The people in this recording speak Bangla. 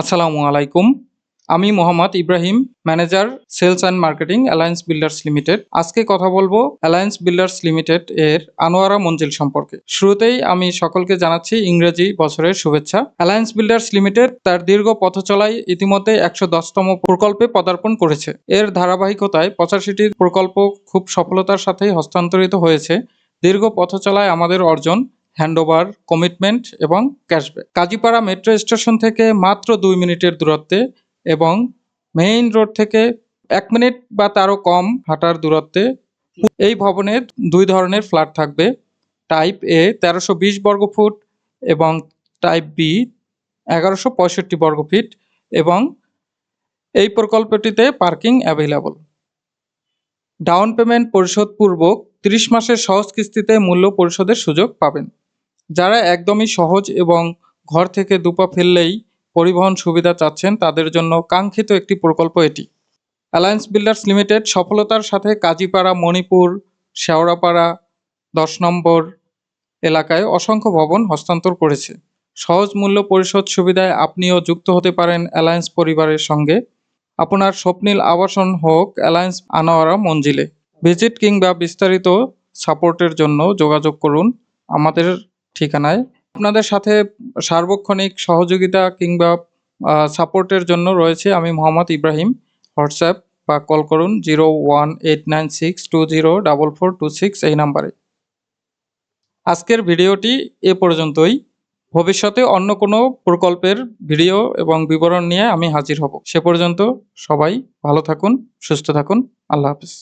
আসসালামু আলাইকুম। আমি Mohammad Ibrahim, manager sales and marketing alliance builders limited. আজকে কথা বলব অ্যালায়েন্স বিল্ডার্স লিমিটেড এর আনোয়ারা মঞ্জিল সম্পর্কে। শুরুতেই আমি সকলকে জানাচ্ছি ইংরেজি বছরের শুভেচ্ছা। অ্যালায়েন্স বিল্ডার্স লিমিটেড তার দীর্ঘ পথ চলায় ইতিমধ্যে একশো দশতম প্রকল্পে পদার্পণ করেছে। এর ধারাবাহিকতায় পঁচাশিটি প্রকল্প খুব সফলতার সাথেই হস্তান্তরিত হয়েছে। দীর্ঘ পথ চলায় আমাদের অর্জন হ্যান্ডওভার কমিটমেন্ট এবং ক্যাশব্যাক কাজীপাড়া মেট্রো স্টেশন থেকে মাত্র দুই মিনিটের দূরত্বে এবং মেইন রোড থেকে এক মিনিট বা তারও কম হাঁটার দূরত্বে এই ভবনে দুই ধরনের ফ্ল্যাট থাকবে। টাইপ এ তেরোশো বিশ বর্গফুট এবং টাইপ বি এগারোশো পঁয়ষট্টি বর্গফিট এবং এই প্রকল্পটিতে পার্কিং অ্যাভেলেবল ডাউন পেমেন্ট পরিশোধ পূর্বক তিরিশ মাসের সহজ কিস্তিতে মূল্য পরিশোধের সুযোগ পাবেন। যারা একদমই সহজ এবং ঘর থেকে দুপা ফেললেই পরিবহন সুবিধা চাচ্ছেন, তাদের জন্য কাঙ্ক্ষিত একটি প্রকল্প এটি। অ্যালায়েন্স বিল্ডার্স লিমিটেড সফলতার সাথে কাজীপাড়া, মণিপুর, শেওড়াপাড়া, দশ নম্বর এলাকায় অসংখ্য ভবন হস্তান্তর করেছে। সহজ মূল্য পরিশোধ সুবিধায় আপনিও যুক্ত হতে পারেন অ্যালায়েন্স পরিবারের সঙ্গে। আপনার স্বপ্নিল আবাসন হোক অ্যালায়েন্স আনোয়ারা মঞ্জিলে। ভিজিট কিংবা বিস্তারিত সাপোর্টের জন্য যোগাযোগ করুন। আমাদের ঠিকানায়। আপনাদের সাথে সার্বক্ষণিক সহযোগিতা কিংবা সাপোর্টের জন্য রয়েছে আমি মোহাম্মদ ইব্রাহিম। হোয়াটসঅ্যাপ বা কল করুন zero one eight nine six two zero double four two six এই নাম্বারে। আজকের ভিডিওটি এ পর্যন্তই। ভবিষ্যতে অন্য কোনো প্রকল্পের ভিডিও এবং বিবরণ নিয়ে আমি হাজির হব। সে পর্যন্ত সবাই ভালো থাকুন, সুস্থ থাকুন। আল্লাহ হাফিজ।